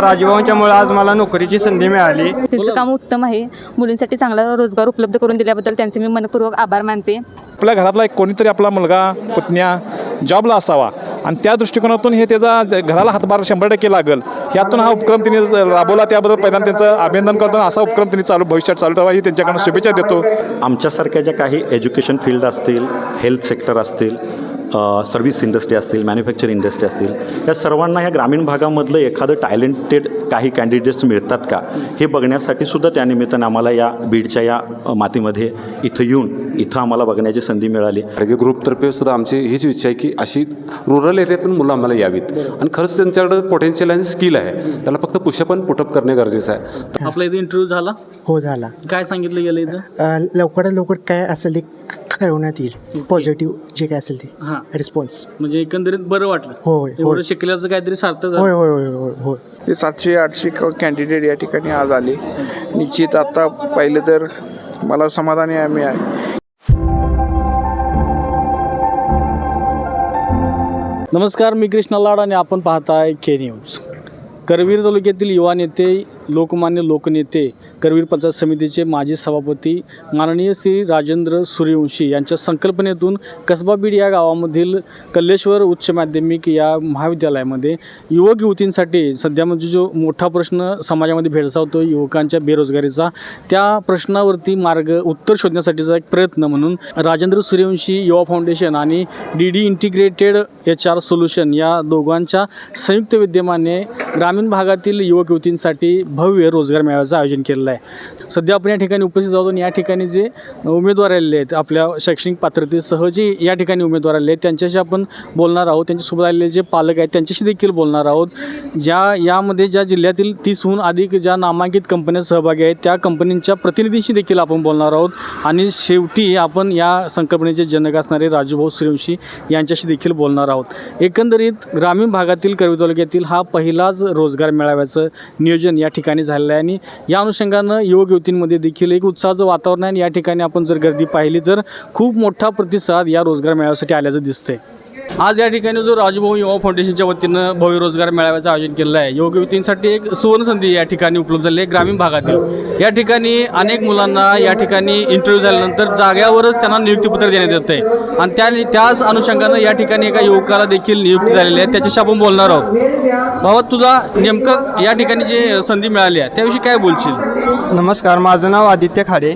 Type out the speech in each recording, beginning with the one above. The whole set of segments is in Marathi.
राजभाऊंच्यामुळे आज मला नोकरीची संधी मिळाली. त्यांचं काम उत्तम आहे. मुलींसाठी चांगला रोजगार उपलब्ध करून दिल्याबद्दल त्यांचे मी मनपूर्वक आभार मानते. आपल्या घरातला एक कोणीतरी आपला मुलगा पुतण्या जॉबला असावा. आणि त्या दृष्टिकोनातून हे त्याचा ज- घराला हातभार शंभर टक्के लागल. ह्यातून हा उपक्रम त्यांनी ज- राबवला त्याबद्दल पहिल्यांदा त्यांचं अभिनंदन करतो. आणि असा उपक्रम त्यांनी चालू भविष्यात चालू ठेवा ही त्यांच्याकडून शुभेच्छा देतो. आमच्यासारख्या ज्या काही एज्युकेशन फील्ड असतील हेल्थ सेक्टर असतील सर्व्हिस इंडस्ट्री असतील मॅन्युफॅक्चर इंडस्ट्री असतील या सर्वांना ह्या ग्रामीण भागामधलं एखादं टॅलेंटेड काही कॅन्डिडेट्स मिळतात का? हे बघण्यासाठी सुद्धा त्यानिमित्तानं आम्हाला या बीडच्या या मातीमध्ये इथं येऊन इथं आम्हाला बघण्याची संधी मिळाली. आरोग्य ग्रुपतर्फे सुद्धा आमची हीच इच्छा आहे की अशी रुरल एरियातून मुलं आम्हाला यावीत. आणि खरंच त्यांच्याकडं पोटेन्शियल आणि स्किल आहे. त्याला फक्त पुशअप आणि पुटअप करणे गरजेचं आहे. आपला इथं इंटरव्ह्यू झाला? हो झाला. काय सांगितलं गेलं इथं? लवकरात लवकर काय असेल ते? कळवण्यात येईल पॉझिटिव्ह जे काय असेल ते. हां. रिस्पॉन्स म्हणजे एकंदरीत बरं वाटलं. होय एवढं होय. शिकल्याचं काहीतरी सार्थक होय झालं. होय होय होय होय ते सातशे आठशे कॅन्डिडेट या ठिकाणी आज आले. निश्चित आता पाहिलं तर मला समाधानी आम्ही आहे. नमस्कार मी कृष्णा लाड आणि आपण पाहताय के न्यूज करवीर तालुक्यातील युवा नेते लोकमान्य लोकनेते करवीर पंचायत समितीचे माजी सभापती माननीय श्री राजेंद्र सूर्यवंशी यांच्या संकल्पनेतून कसबाबीड या गावामधील कल्लेश्वर उच्च माध्यमिक या महाविद्यालयामध्ये युवक युवतींसाठी सध्या म्हणजे जो मोठा प्रश्न समाजामध्ये भेडसावतो युवकांच्या बेरोजगारीचा त्या प्रश्नावरती मार्ग उत्तर शोधण्यासाठीचा एक प्रयत्न म्हणून राजेंद्र सूर्यवंशी युवा फाउंडेशन आणि D D integrated H R solution या दोघांच्या संयुक्त विद्यमाने ग्रामीण भागातील युवक युवतींसाठी भव्य रोजगार मेळाव्याचं आयोजन केलेलं आहे. सध्या आपण या ठिकाणी उपस्थित आहोत आणि या ठिकाणी जे उमेदवार आलेले आहेत आपल्या शैक्षणिक पात्रतेसह जे या ठिकाणी उमेदवार आलेले आहेत त्यांच्याशी आपण बोलणार आहोत. त्यांच्यासोबत आलेले जे पालक आहेत त्यांच्याशी देखील बोलणार आहोत. ज्या यामध्ये ज्या जिल्ह्यातील तीसहून अधिक ज्या नामांकित कंपन्या सहभागी आहेत त्या कंपनींच्या प्रतिनिधींशी देखील आपण बोलणार आहोत. आणि शेवटी आपण या संकल्पनेचे जनक असणारे राजूभाऊ सूर्यवंशी यांच्याशी देखील बोलणार आहोत. एकंदरीत ग्रामीण भागातील करवी तालुक्यातील हा पहिलाच रोजगार मेळाव्याचं नियोजन या ठिकाणी ठिकाणी झालेलं आहे. आणि या अनुषंगानं युवक युवतींमध्ये देखील एक उत्साहाचं वातावरण आहे. आणि या ठिकाणी आपण जर गर्दी पाहिली तर खूप मोठा प्रतिसाद या रोजगार मेळाव्यासाठी आल्याचं दिसतंय. आज या ठिकाणी जो राजभाऊ युवा फाउंडेशनच्या वतीनं भव्य रोजगार मेळाव्याचं आयोजन केलेलं आहे. योग युवतींसाठी एक सुवर्णसंधी या ठिकाणी उपलब्ध झाली आहे ग्रामीण भागातील. या ठिकाणी अनेक मुलांना या ठिकाणी इंटरव्ह्यू झाल्यानंतर जाग्यावरच त्यांना नियुक्तीपत्र देण्यात येतं आहे. आणि त्या त्याच अनुषंगानं या ठिकाणी एका युवकाला देखील नियुक्ती झालेली आहे. त्याच्याशी आपण बोलणार आहोत. बाबा तुझा नेमकं या ठिकाणी जे संधी मिळाली आहे त्याविषयी काय बोलशील? नमस्कार माझं नाव आदित्य खाडे.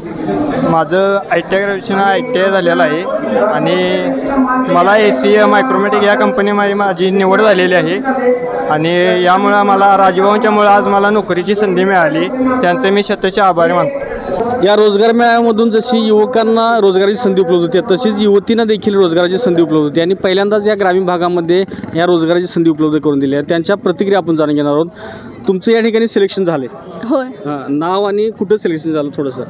माझं I T I graduation I T I झालेलं आहे. आणि मला ए सी एम मायक्रोमॅटिक या कंपनीमध्ये माझी निवड झालेली आहे. आणि यामुळं मला राजभवनच्यामुळं आज मला नोकरीची संधी मिळाली. त्यांचे मी शतचे आभारी मानतो. या रोजगार मेळाव्यामधून जशी युवकांना रोजगाराची संधी उपलब्ध होते तशीच युवतींना देखील रोजगाराची संधी उपलब्ध होते. आणि पहिल्यांदाच या ग्रामीण भागामध्ये या रोजगाराची संधी उपलब्ध करून दिली आहे. त्यांच्या प्रतिक्रिया आपण जाणून घेणार आहोत. तुमचं या ठिकाणी सिलेक्शन झाले होय. हां नाव आणि कुठं सिलेक्शन झालं थोडंसं?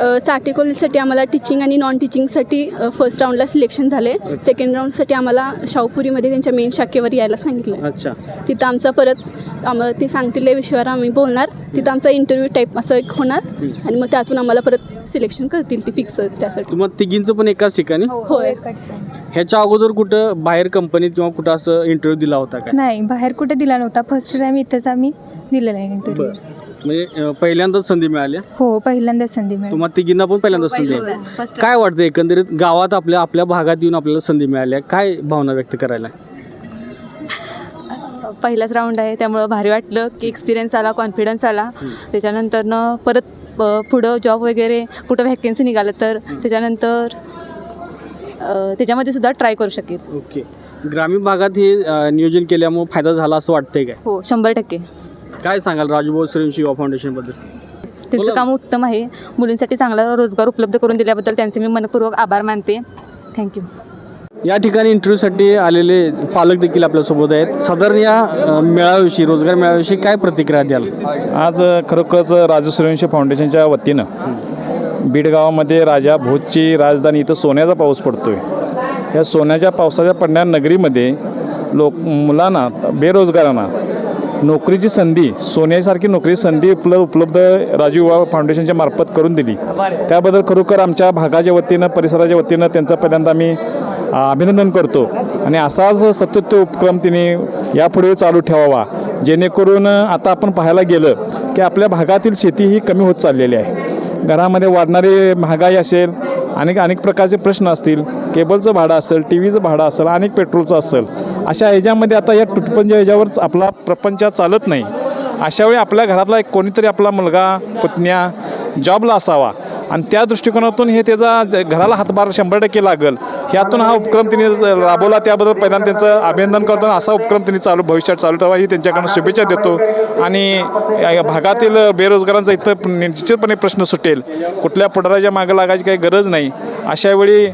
अ, चाटे कॉलेजसाठी आम्हाला टीचिंग आणि नॉन टीचिंगसाठी फर्स्ट राऊंडला सिलेक्शन झाले सेकंड राऊंडसाठी आम्हाला शाहपुरीमध्ये त्यांच्या मेन शाखेवर यायला सांगितलं अच्छा. तिथं आमचा परत आम्हाला ते सांगतील त्या विषयावर आम्ही बोलणार. तिथं आमचा इंटरव्ह्यू टाईप असं एक होणार. आणि मग त्यातून आम्हाला परत सिलेक्शन करतील ती फिक्स त्यासाठी. तुम्हाला तिघींचं पण एकाच ठिकाणी? होय. ह्याच्या अगोदर कुठं बाहेर कंपनीत किंवा कुठं असं इंटरव्ह्यू दिला होता का? नाही बाहेर कुठे दिला नव्हता. फर्स्ट टाइम इथेच आम्ही दिलेला आहे इंटरव्ह्यू बरं. म्हणजे अं, पहिल्यांदाच संधी मिळाली हो पहिल्यांदाच संधी मिळाली. तुम्हाला तिघींना पण पहिल्यांदाच संधी आहे काय वाटतं एकंदरीत गावात आपल्या आपल्या भागात येऊन आपल्याला संधी मिळाली आहे? काय भावना व्यक्त करायला? पहिलाच राऊंड आहे त्यामुळं भारी वाटलं की एक्सपिरियन्स आला कॉन्फिडन्स आला. त्याच्यानंतरनं परत अ, पुढं जॉब वगैरे कुठं व्हॅकन्सी निघालं तर त्याच्यानंतर त्याच्यामध्ये सुद्धा ट्राय करू शकेल. ओके. ग्रामीण भागात हे अं, नियोजन केल्यामुळे फायदा झाला असं वाटतंय काय? हो शंभर टक्के. काय सांगाल राजूभाऊ सूर्यवंशी युवा फाउंडेशनबद्दल त्यांचं बोला. काम उत्तम आहे. मुलींसाठी चांगला रोजगार उपलब्ध करून दिल्याबद्दल त्यांचे मी मनपूर्वक आभार मानते. थँक्यू या ठिकाणी इंटरव्ह्यूसाठी आलेले पालक देखील आपल्यासोबत आहेत. साधारण या अं, मेळाव्याविषयी रोजगार मेळाव्याविषयी काय प्रतिक्रिया द्याल? आज खरोखरच राजू सूर्यवंशी फाउंडेशनच्या वतीनं बीडगावामध्ये राजा भोजची राजधानी इथं सोन्याचा पाऊस पडतो आहे या सोन्याच्या पावसाच्या पडण्या नगरीमध्ये लोक मुलांना बेरोजगारांना नोकरीची संधी सोन्यासारखी नोकरी संधी उपलब्ध उपलब्ध राजीव युवा फाउंडेशनच्या मार्फत करून दिली. त्याबद्दल खरोखर आमच्या भागाच्या वतीनं परिसराच्या वतीनं त्यांचा पहिल्यांदा आम्ही अभिनंदन करतो. आणि असाच सतत उपक्रम तिने यापुढे चालू ठेवावा. जेणेकरून आता आपण पाहायला गेलं की आपल्या भागातील शेती ही कमी होत चाललेली आहे. घरामध्ये वाढणारी महागाई असेल अनेक अनेक प्रकारचे प्रश्न असतील केबलचं भाडं असेल टी व्हीचं भाडं असेल अनेक पेट्रोलचं असेल अशा ह्याच्यामध्ये आता या तुटपंच ह्याच्यावरच आपला प्रपंच चालत नाही. अशावेळी आपल्या घरातला एक कोणीतरी आपला मुलगा पुतण्या जॉबला असावा. आणि त्या दृष्टिकोनातून हे त्याचा ज- घराला हातभार शंभर टक्के लागल ह्यातून हा उपक्रम तिने राबवला. त्याबद्दल पहिल्यांदा त्यांचं अभिनंदन करतो आणि असा उपक्रम त्यांनी चालू भविष्यात चालू ठेवा ही त्यांच्याकडून शुभेच्छा देतो. आणि या- या भागातील बेरोजगारांचा इथं निश्चितपणे प्रश्न सुटेल. कुठल्या पुढाराच्या मागं लागायची काही गरज नाही. अशा वेळी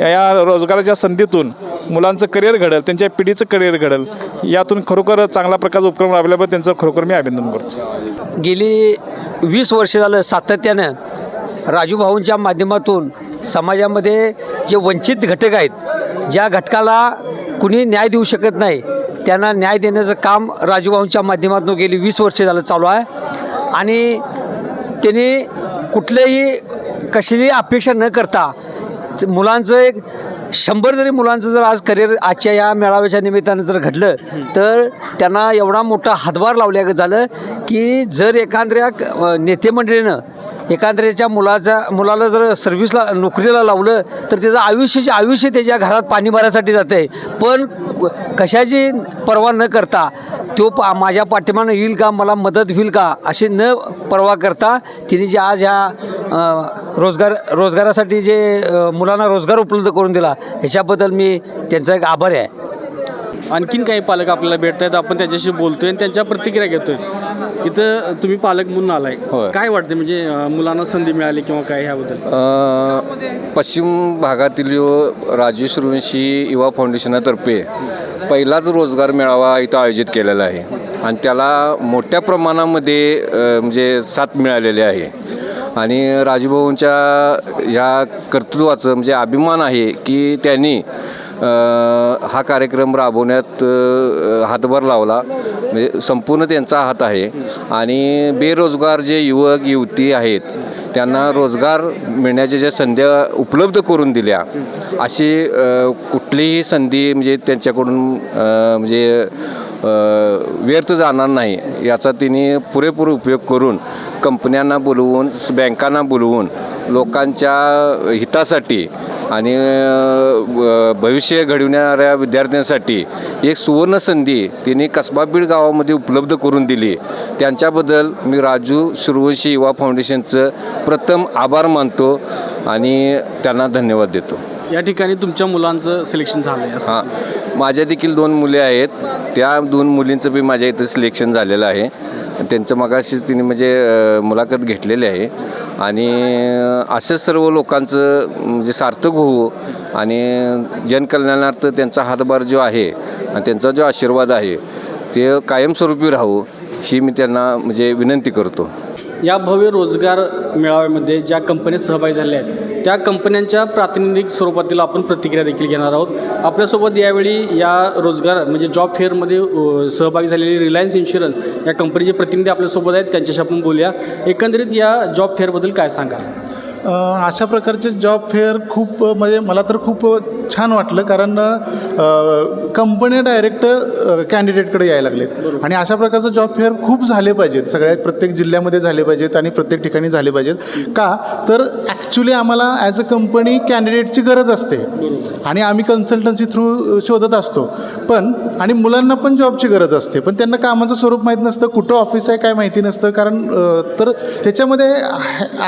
या रोजगाराच्या संधीतून मुलांचं करिअर घडेल त्यांच्या पिढीचं करिअर घडेल यातून खरोखर चांगला प्रकारचा उपक्रम राबल्याबद्दल त्यांचं खरोखर मी अभिनंदन करतो. गेली वीस वर्ष झालं सातत्यानं राजूभाऊंच्या माध्यमातून समाजामध्ये जे वंचित घटक आहेत ज्या घटकाला कुणी न्याय देऊ शकत नाही त्यांना न्याय देण्याचं काम राजूभाऊंच्या माध्यमातून गेली वीस वर्ष झालं चालू आहे. आणि त्यांनी कुठलेही कशीही अपेक्षा न करता मुलांचं एक शंभर जरी मुलांचं जर आज करिअर आजच्या या मेळाव्याच्या निमित्तानं जर घडलं तर त्यांना एवढा मोठा हातभार लावल्या झालं की जर एखाद्या नेतेमंडळीनं एखाद्याच्या मुलाचा मुलाला जर सर्व्हिसला नोकरीला लावलं तर त्याचं आयुष्याचे आयुष्य त्याच्या घरात पाणी भरायसाठी जाते पण कशाची पर्वा न करता तो पा माझ्या पाठिंबानं येईल का मला मदत होईल का अशी न पर्वा करता तिने जे आज ह्या रोजगार रोजगारासाठी जे मुलांना रोजगार उपलब्ध करून दिला ह्याच्याबद्दल मी त्यांचा एक आभारी आहे. आणखीन काही पालक आपल्याला भेटत आहेत आपण त्याच्याशी बोलतोय आणि त्यांच्या प्रतिक्रिया घेतोय. इथं तुम्ही पालक म्हणून आलाय. होय. काय वाटतं म्हणजे अं, मुलांना संधी मिळाली किंवा काय ह्याबद्दल? अ, पश्चिम भागातील यो- राजू सूर्यवंशी युवा फाउंडेशनातर्फे पहिलाच रोजगार मेळावा इथं आयोजित केलेला आहे. आणि त्याला मोठ्या प्रमाणामध्ये अ, म्हणजे साथ मिळालेली आहे. आणि राजूभाऊंच्या ह्या कर्तृत्वाचं म्हणजे अभिमान आहे की त्यांनी हा कार्यक्रम राबवण्यात हातभार लावला. म्हणजे संपूर्ण त्यांचा हात आहे. आणि बेरोजगार जे युवक युवती आहेत त्यांना रोजगार मिळण्याच्या ज्या संध्या उपलब्ध करून दिल्या अशी कुठलीही संधी म्हणजे त्यांच्याकडून म्हणजे व्यर्थ जाणार नाही. याचा तिने पुरेपूर उपयोग करून कंपन्यांना बोलवून बँकांना बोलवून लोकांच्या हितासाठी आणि भविष्य घडविणाऱ्या विद्यार्थ्यांसाठी एक सुवर्ण संधी तिने कसबा बीड गावामध्ये उपलब्ध करून दिली. त्यांच्याबद्दल मी राजू सुरवंशी युवा फाउंडेशनचं प्रथम आभार मानतो आणि त्यांना धन्यवाद देतो. या ठिकाणी तुमच्या मुलांचं सिलेक्शन झालंय असं. हां. माझ्या देखील दोन मुले आहेत. त्या दोन मुलींचं बी माझ्या इथं सिलेक्शन झालेलं आहे. त्यांचं मगाशीच तिने म्हणजे मुलाखत घेतलेली आहे. आणि असं सर्व लोकांचं म्हणजे सार्थक होऊ आणि जनकल्याणार्थ त्यांचा हातभार जो आहे आणि त्यांचा जो आशीर्वाद आहे ते कायमस्वरूपी राहू ही मी त्यांना म्हणजे विनंती करतो. या भव्य रोजगार मेळाव्यामध्ये ज्या कंपन्या सहभागी झाल्या आहेत त्या कंपन्यांच्या प्रातिनिधिक स्वरूपातील आपण प्रतिक्रिया देखील घेणार आहोत. आपल्यासोबत यावेळी या रोजगार म्हणजे जॉब फेअरमध्ये सहभागी झालेली रिलायन्स इन्शुरन्स या कंपनीचे प्रतिनिधी आपल्यासोबत आहेत. त्यांच्याशी आपण बोलूया. एकंदरीत या जॉब फेअरबद्दल काय सांगाल? अशा प्रकारचे जॉब फेअर खूप म्हणजे मला तर खूप छान वाटलं कारण कंपन्या डायरेक्ट कॅन्डिडेटकडे यायला लागलेत. आणि अशा प्रकारचं जॉब फेअर खूप झाले पाहिजेत. सगळ्या प्रत्येक जिल्ह्यामध्ये झाले पाहिजेत आणि प्रत्येक ठिकाणी झाले पाहिजेत. का? तर ॲक्च्युली आम्हाला ॲज अ कंपनी कॅन्डिडेटची गरज असते. आणि आम्ही कन्सल्टन्सी थ्रू शोधत असतो. पण आणि मुलांना पण जॉबची गरज असते. पण त्यांना कामाचं स्वरूप माहीत नसतं कुठं ऑफिस आहे काय माहिती नसतं. कारण तर त्याच्यामध्ये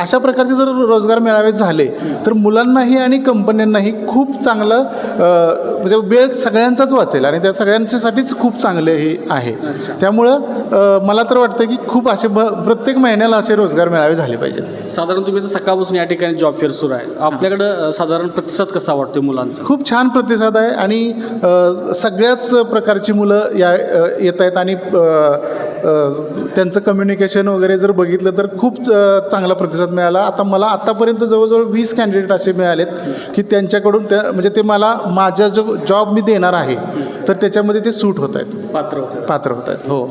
अशा प्रकारचे जर रोजगार मेळावे झाले तर मुलांनाही आणि कंपन्यांनाही खूप चांगलं म्हणजे वेळ सगळ्यांचाच वाचेल आणि त्या सगळ्यांच्यासाठीच खूप चांगले हे आहे. त्यामुळं मला तर वाटतं की खूप असे भ प्रत्येक महिन्याला असे रोजगार मेळावे झाले पाहिजेत. साधारण तुम्ही तर सकाळपासून या ठिकाणी जॉब फेअर सुरू आहे. आपल्याकडं साधारण प्रतिसाद कसा वाटतो मुलांचा? खूप छान प्रतिसाद आहे आणि सगळ्याच प्रकारची मुलं या येत आहेत आणि त्यांचं कम्युनिकेशन वगैरे जर बघितलं तर खूप चांगला प्रतिसाद मिळाला. आता मला आतापर्यंत जवळजवळ वीस कॅन्डिडेट असे मिळालेत की त्यांच्याकडून त्या म्हणजे ते मला माझा जो जॉब मी देणार आहे तर त्याच्यामध्ये ते सूट होत आहेत. पात्र होतं पात्र होत आहेत हो.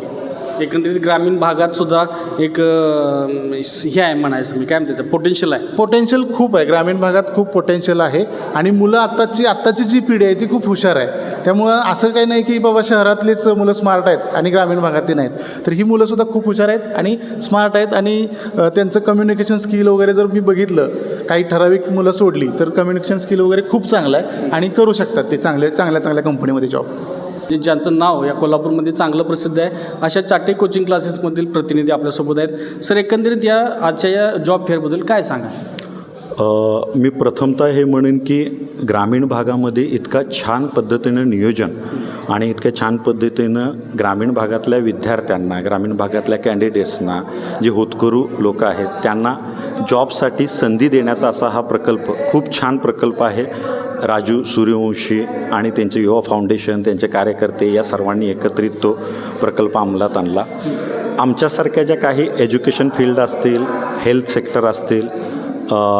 एकंदरीत ग्रामीण भागात सुद्धा एक हे आहे म्हणायचं मी काय म्हणते पोटेन्शियल आहे. पोटेन्शियल खूप आहे. ग्रामीण भागात खूप पोटेन्शियल आहे. आणि मुलं आत्ताची आत्ताची जी पिढी आहे ती खूप हुशार आहे. त्यामुळं असं काही नाही की बाबा शहरातलीच मुलं स्मार्ट आहेत आणि ग्रामीण भागातली नाहीत. तर ही मुलंसुद्धा खूप हुशार आहेत आणि स्मार्ट आहेत आणि त्यांचं कम्युनिकेशन स्किल वगैरे जर मी बघितलं काही ठराविक मुलं सोडली तर कम्युनिकेशन स्किल वगैरे खूप चांगलं आहे आणि करू शकतात ते चांगले चांगल्या चांगल्या कंपनीमध्ये जॉब जे ज्यांचं नाव या कोल्हापूरमध्ये चांगलं प्रसिद्ध आहे अशा चाटे कोचिंग क्लासेसमधील प्रतिनिधी आपल्यासोबत आहेत. सर एकंदरीत या आजच्या या जॉब फेअरबद्दल काय सांगा मी प्रथमतः हे म्हणेन की ग्रामीण भागामध्ये इतका छान पद्धतीनं नियोजन आणि इतक्या छान पद्धतीनं ग्रामीण भागातल्या विद्यार्थ्यांना ग्रामीण भागातल्या कॅन्डिडेट्सना जे होतकरू लोक आहेत त्यांना जॉबसाठी संधी देण्याचा असा हा प्रकल्प खूप छान प्रकल्प आहे. राजू सूर्यवंशी आणि त्यांचे युवा फाउंडेशन त्यांचे कार्यकर्ते या सर्वांनी एकत्रित तो प्रकल्प अंमलात आणला. आमच्यासारख्या ज्या काही एज्युकेशन फील्ड असतील हेल्थ सेक्टर असतील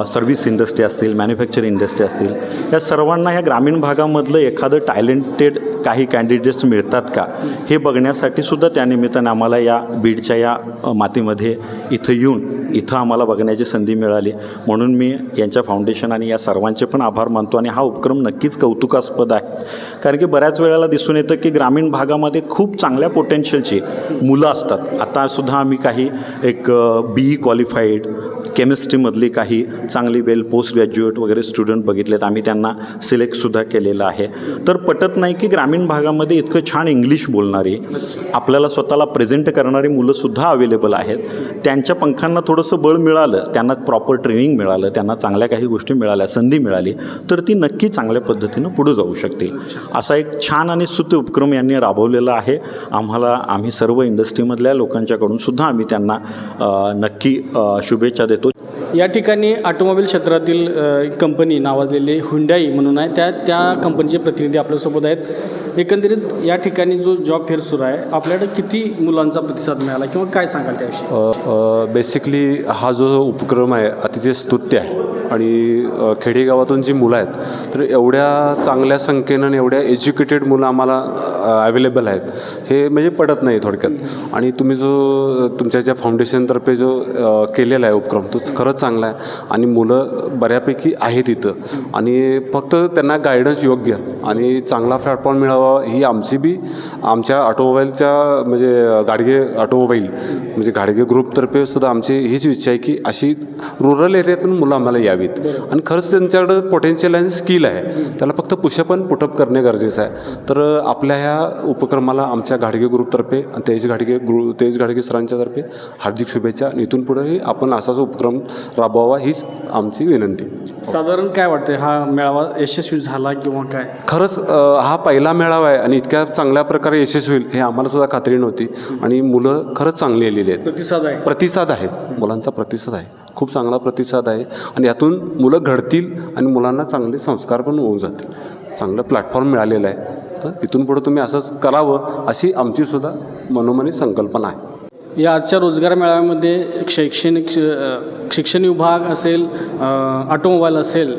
सर्व्हिस इंडस्ट्री असतील मॅन्युफॅक्चरिंग इंडस्ट्री असतील या सर्वांना ह्या ग्रामीण भागामधलं एखादं टॅलेंटेड काही कॅन्डिडेट्स मिळतात का? हे बघण्यासाठी सुद्धा त्यानिमित्ताने आम्हाला या बीडच्या या मातीमध्ये इथं येऊन इथं आम्हाला बघण्याची संधी मिळाली. म्हणून मी यांच्या फाउंडेशन आणि या सर्वांचे पण आभार मानतो आणि हा उपक्रम नक्कीच कौतुकास्पद आहे. कारण की बऱ्याच वेळेला दिसून येतं की ग्रामीण भागामध्ये खूप चांगल्या पोटेन्शियलची मुलं असतात. आतासुद्धा आम्ही काही एक बी ई क्वालिफाईड केमिस्ट्रीमधली काही चांगली वेल पोस्ट ग्रॅज्युएट वगैरे स्टुडंट बघितलेत. आम्ही त्यांना सिलेक्टसुद्धा केलेलं आहे. तर पटत नाही की ग्रामीण भागामध्ये इतकं छान इंग्लिश बोलणारी आपल्याला स्वतःला प्रेझेंट करणारी मुलंसुद्धा अवेलेबल आहेत. त्यांच्या पंखांना थोडं थोडंसं बळ मिळालं त्यांना प्रॉपर ट्रेनिंग मिळालं त्यांना चांगल्या काही गोष्टी मिळाल्या संधी मिळाली तर ती नक्की चांगल्या पद्धतीनं पुढे जाऊ शकतील असा एक छान आणि सुत उपक्रम यांनी राबवलेला आहे. आम्हाला आम्ही सर्व इंडस्ट्रीमधल्या लोकांच्याकडून सुद्धा आम्ही त्यांना नक्की शुभेच्छा देतो. या ठिकाणी ऑटोमोबाईल क्षेत्रातील एक कंपनी नावाजलेली हुंडाई म्हणून आहे. त्या त्या कंपनीचे प्रतिनिधी आपल्यासोबत आहेत. एकंदरीत या ठिकाणी जो जॉब फेअर सुरू आहे आपल्याकडे किती मुलांचा प्रतिसाद मिळाला किंवा काय सांगाल त्याविषयी? बेसिकली हा जो उपक्रम आहे अतिशय स्तुत्य आहे. आणि खेडेगावातून जी मुलं आहेत तर एवढ्या चांगल्या संख्येनं आणि एवढ्या एज्युकेटेड मुलं आम्हाला अवेलेबल आहेत हे म्हणजे पडत नाही थोडक्यात. आणि तुम्ही जो तुमच्या ज्या फाउंडेशनतर्फे जो केलेला आहे उपक्रम तो खरंच चांगला आहे आणि मुलं बऱ्यापैकी आहेत इथं. आणि फक्त त्यांना गायडन्स योग्य आणि चांगला प्लॅटफॉर्म मिळावा ही आमची बी आमच्या ऑटोमोबाईलच्या म्हणजे गाडगे ऑटोमोबाईल म्हणजे गाडगे ग्रुपतर्फे सुद्धा आमची हीच इच्छा आहे की अशी रुरल एरियातून मुलं आम्हाला यावी यावीत आणि खरंच त्यांच्याकडं पोटेन्शियल आणि स्किल आहे. त्याला फक्त पुशअप आणि पुटअप करणे गरजेचं आहे. तर आपल्या ह्या उपक्रमाला आमच्या घाडगे ग्रुपतर्फे आणि तेज घाडगे ग्रु तेज घाडगे सरांच्यातर्फे हार्दिक शुभेच्छा. आणि इथून पुढेही आपण असाच उपक्रम राबवावा हीच आमची विनंती. साधारण काय वाटतं हा मेळावा यशस्वी झाला किंवा काय? खरंच हा पहिला मेळावा आहे आणि इतक्या चांगल्या प्रकारे यशस्वी होईल हे आम्हाला सुद्धा खात्री नव्हती. आणि मुलं खरंच चांगली आलेली आहेत. प्रतिसाद आहे. प्रतिसाद आहे. मुलांचा प्रतिसाद आहे. खूप चांगला प्रतिसाद आहे आणि यातून मुलं घडतील आणि मुलांना चांगले संस्कार पण होऊन जातील. चांगलं प्लॅटफॉर्म मिळालेलं आहे. तर इथून पुढं तुम्ही असंच करावं अशी आमचीसुद्धा मनोमनी संकल्पना आहे. या आजच्या रोजगार मेळाव्यामध्ये शैक्षणिक शिक्षण विभाग असेल ऑटोमोबाईल असेल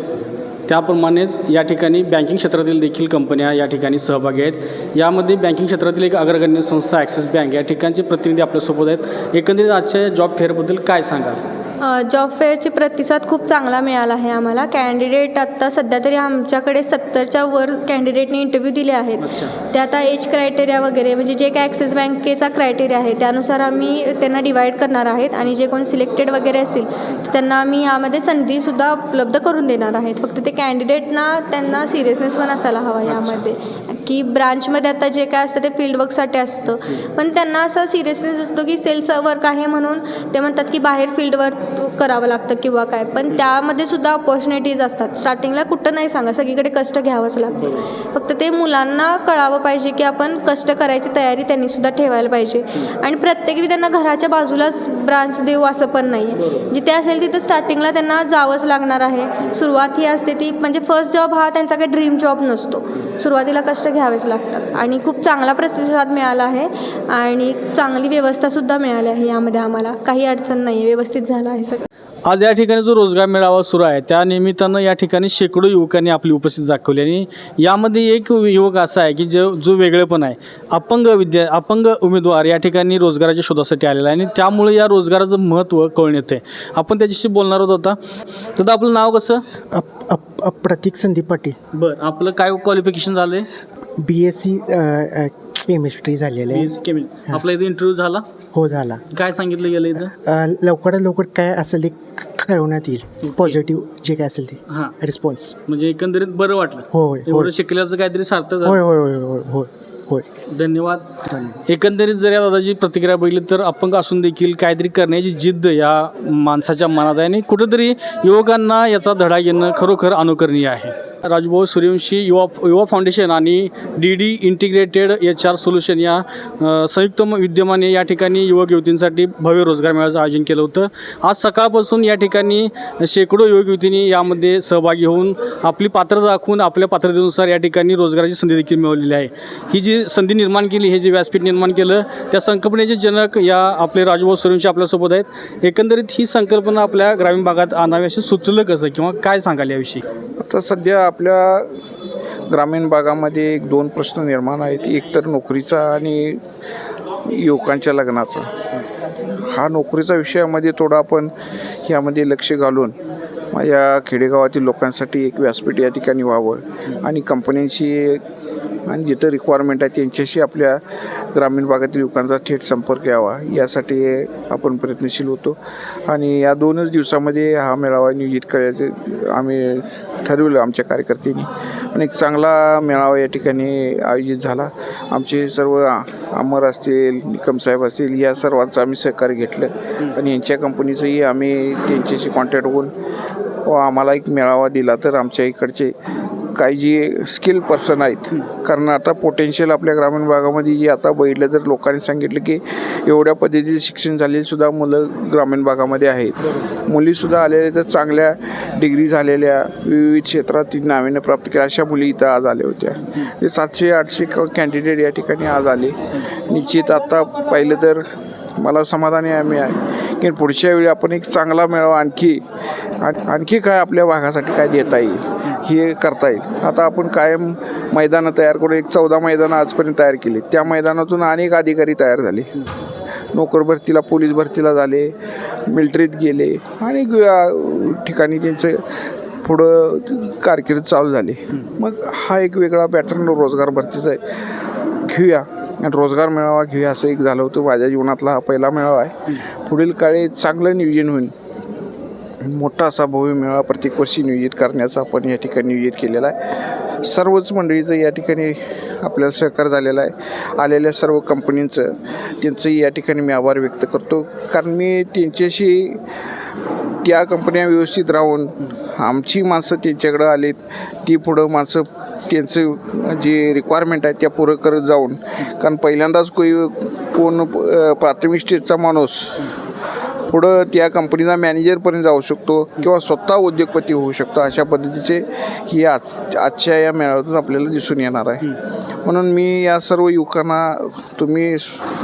त्याप्रमाणेच या ठिकाणी बँकिंग क्षेत्रातील देखील कंपन्या या ठिकाणी सहभागी आहेत. यामध्ये बँकिंग क्षेत्रातील एक अग्रगण्य संस्था ॲक्सिस बँक या ठिकाणचे प्रतिनिधी आपल्यासोबत आहेत. एकंदरीत आजच्या जॉब फेअरबद्दल काय सांगाल? जॉब फेअरची प्रतिसाद खूप चांगला मिळाला आहे आम्हाला. कॅन्डिडेट आत्ता सध्या तरी आमच्याकडे सत्तरच्या वर कॅन्डिडेटने इंटरव्ह्यू दिले आहेत. ते आता एज क्रायटेरिया वगैरे म्हणजे जे काय ॲक्सिस बँकेचा क्रायटेरिया आहे त्यानुसार आम्ही त्यांना डिवाईड करणार आहेत. आणि जे कोण सिलेक्टेड वगैरे असतील तर त्यांना आम्ही यामध्ये संधीसुद्धा उपलब्ध करून देणार आहेत. फक्त ते कॅन्डिडेटना त्यांना सिरियसनेस पण असायला हवा यामध्ये. की ब्रांचमध्ये आता जे काय असतं ते फील्ड वर्कसाठी असतं. पण त्यांना असा सिरियसनेस असतो की सेल्स वर्क आहे म्हणून ते म्हणतात की बाहेर फील्ड वर्क करावं लागतं किंवा काय. पण त्यामध्ये सुद्धा ऑपॉर्च्युनिटीज असतात. स्टार्टिंगला कुठं नाही सांगा. सगळीकडे कष्ट घ्यावंच लागतं. फक्त ते मुलांना कळावं पाहिजे की आपण कष्ट करायची तयारी त्यांनी सुद्धा ठेवायला पाहिजे. आणि प्रत्येकी त्यांना घराच्या बाजूलाच ब्रांच देऊ असं पण नाही. आहे जिथे असेल तिथं स्टार्टिंगला त्यांना जावंच लागणार आहे. सुरुवात ही असते ती म्हणजे फर्स्ट जॉब हा त्यांचा काही ड्रीम जॉब नसतो. सुरुवातीला कष्ट घ्यावेच लागतात. आणि खूप चांगला प्रतिसाद मिळाला आहे आणि चांगली व्यवस्थासुद्धा मिळाली आहे यामध्ये आम्हाला. काही अडचण नाही आहे व्यवस्थित झालं आहे सगळं. आज या ठिकाणी जो रोजगार मेळावा सुरू आहे त्या निमित्तानं या ठिकाणी शेकडो युवकांनी आपली उपस्थिती दाखवली आणि यामध्ये एक युवक असा आहे की जो जो वेगळेपण आहे. अपंग विद्या अपंग उमेदवार या ठिकाणी रोजगाराच्या शोधासाठी आलेला आहे आणि त्यामुळे या रोजगाराचं महत्त्व कळून येते आपण त्याच्याशी बोलणार होत आता. तर आपलं नाव कसं? अप अप अप प्रतीक संदीप पाटील. बरं आपलं काय क्वालिफिकेशन झालं बी एस सी केमिस्ट्री झालेलं आहे. आपला इथं इंटरव्ह्यू झाला? हो झाला. काय सांगितलं गेलं इथं? अ, लवकरात लवकर काय असेल ते कळवण्यात येईल. पॉझिटिव्ह जे काय असेल ते. हां. रिस्पॉन्स म्हणजे एकंदरीत बरं वाटलं. होय एवढं होय. शिकल्याचं काहीतरी सार्थक झालं. होय होय होय होय होय होय. धन्यवाद. एकंदरीत जर या दादाची प्रतिक्रिया बघितली तर अपंग असून देखील काहीतरी करण्याची जिद्द या माणसाच्या मनात आहे आणि कुठेतरी युवकांना याचा धडा घेणं खरोखर अनुकरणीय आहे. राजभाऊ सूर्यवंशी युवा युवा फाउंडेशन आणि D D integrated H R solution या संयुक्त विद्यमाने या ठिकाणी युवक युवतींसाठी भव्य रोजगार मेळाव्याचं आयोजन केलं होतं. आज सकाळपासून या ठिकाणी शेकडो युवक युवतींनी यामध्ये सहभागी होऊन आपली पात्र दाखवून आपल्या पात्रतेनुसार या ठिकाणी रोजगाराची संधी देखील मिळवलेली आहे. ही जी संधी निर्माण केली हे जे व्यासपीठ निर्माण केलं त्या संकल्पनेचे जनक या आपले राजभाऊ सूर्यवंशी आपल्यासोबत आहेत. एकंदरीत ही संकल्पना आपल्या ग्रामीण भागात आणावी अशी सुचलं कसं किंवा काय सांगाल याविषयी? आता सध्या आपल्या ग्रामीण भागामध्ये एक दोन प्रश्न निर्माण आहेत. एकतर नोकरीचा आणि युवकांच्या लग्नाचा. हा नोकरीचा विषयामध्ये थोडा आपण यामध्ये लक्ष घालून या खेडेगावातील लोकांसाठी एक व्यासपीठ या ठिकाणी व्हावं. आणि कंपन्यांशी आणि जिथं रिक्वायरमेंट आहे त्यांच्याशी आपल्या ग्रामीण भागातील युवकांचा थेट संपर्क यावा. यासाठी आपण प्रयत्नशील होतो. आणि या दोनच दिवसामध्ये हा मेळावा नियोजित करायचे आम्ही ठरवलं आमच्या कार्यकर्त्यांनी. आणि एक चांगला मेळावा या ठिकाणी आयोजित झाला. आमचे सर्व अमर असतील निकमसाहेब असतील या सर्वांचं आम्ही सहकार्य घेतलं. आणि यांच्या कंपनीचंही आम्ही त्यांच्याशी कॉन्टॅक्ट होऊन व आम्हाला एक मेळावा दिला तर आमच्या इकडचे काही जी स्किल पर्सन आहेत कारण आता पोटेन्शियल आपल्या ग्रामीण भागामध्ये जे आता बघितलं तर लोकांनी सांगितलं की एवढ्या पद्धतीचे शिक्षण झालेली सुद्धा मुलं ग्रामीण भागामध्ये आहेत. मुलीसुद्धा आलेल्या तर चांगल्या डिग्री झालेल्या विविध क्षेत्रात ती नाविन्य प्राप्त केल्या अशा मुली इथं आज आल्या होत्या. ते सातशे आठशे कॅन्डिडेट या ठिकाणी आज आले. निश्चित आता पाहिलं तर मला समाधानी आम्ही आहे. की पुढच्या वेळी आपण एक चांगला मेळावा आणखी आणखी काय आपल्या भागासाठी काय देता येईल हे करता येईल. आता आपण कायम मैदानं तयार करून एक चौदा मैदानं आजपर्यंत तयार केली. त्या मैदानातून अनेक अधिकारी तयार झाले. नोकर भरतीला पोलीस भरतीला झाले मिलिटरीत गेले अनेक ठिकाणी त्यांचं पुढं कारकीर्द चालू झाली. मग हा एक वेगळा पॅटर्न रोजगार भरतीचा आहे. घेऊया. रोजगार मेळावा घेऊया असं एक झालं होतं. माझ्या जीवनातला हा पहिला मेळावा आहे. पुढील काळी चांगलं नियोजन होईल. मोठा असा भव्य मेळावा प्रत्येक वर्षी नियोजित करण्याचा आपण या ठिकाणी नियोजित केलेला आहे. सर्वच मंडळीचं या ठिकाणी आपल्याला सहकार झालेला आहे. आलेल्या सर्व कंपनींचं त्यांचंही या ठिकाणी मी आभार व्यक्त करतो. कारण मी त्यांच्याशी त्या कंपन्या व्यवस्थित राहून आमची माणसं त्यांच्याकडं आलीत ती पुढं माणसं त्यांचं जे रिक्वायरमेंट आहे त्या पुरं करत जाऊन. कारण पहिल्यांदाच कोई कोण प्राथमिक स्टेजचा माणूस पुढं त्या कंपनीचा मॅनेजरपर्यंत जाऊ शकतो किंवा स्वतः उद्योगपती होऊ शकतो अशा पद्धतीचे ही आज आजच्या या मेळाव्यातून आपल्याला दिसून येणार आहे. म्हणून मी या सर्व युवकांना तुम्ही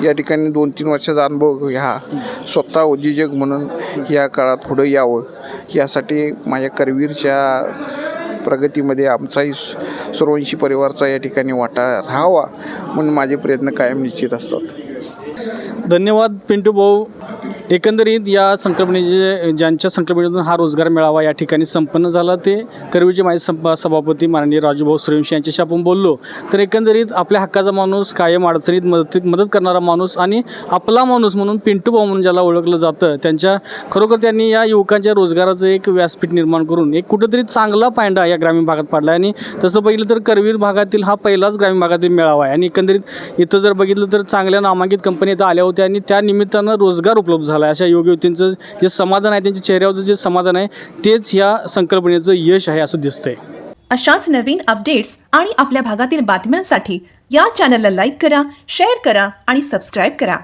या ठिकाणी दोन तीन वर्षाचा अनुभव घ्या. स्वतः उद्योजक म्हणून या काळात पुढं यावं. यासाठी माझ्या करवीरच्या प्रगतीमध्ये आमचाही सर्वंशी परिवारचा या ठिकाणी वाटा राहावा म्हणून माझे प्रयत्न कायम निश्चित असतात. धन्यवाद पिंटू भाऊ. एकंदरीत या संकल्पनेचे ज्यांच्या संकल्पनेतून हा रोजगार मिळावा या ठिकाणी संपन्न झाला ते करवीचे माजी संप सभापती माननीय राजूभाऊ सूर्यवंशी यांच्याशी आपण बोललो. तर एकंदरीत आपल्या हक्काचा माणूस कायम अडचणीत मदतीत मदत करणारा माणूस आणि आपला माणूस म्हणून पिंटू भाऊ म्हणून ज्याला ओळखलं जातं त्यांच्या खरोखर त्यांनी या युवकांच्या रोजगाराचं एक व्यासपीठ निर्माण करून एक कुठंतरी चांगला पायंडा या ग्रामीण भागात पाडला आणि तसं बघितलं तर करवीर भागातील हा पहिलाच ग्रामीण भागातील मेळावा आहे. आणि एकंदरीत इथं जर बघितलं तर चांगल्या नामांकित कंपनी नेता आल्या होत्या आणि त्या निमित्तानं रोजगार उपलब्ध झाला अशा योग्य युवतींचं जे समाधान आहे त्यांच्या चेहऱ्यावरचं जे समाधान आहे तेच या संकल्पनेचं यश आहे असं दिसतंय. अशाच नवीन अपडेट्स आणि आपल्या भागातील बातम्यांसाठी या चॅनलला लाईक करा शेअर करा आणि सबस्क्राईब करा.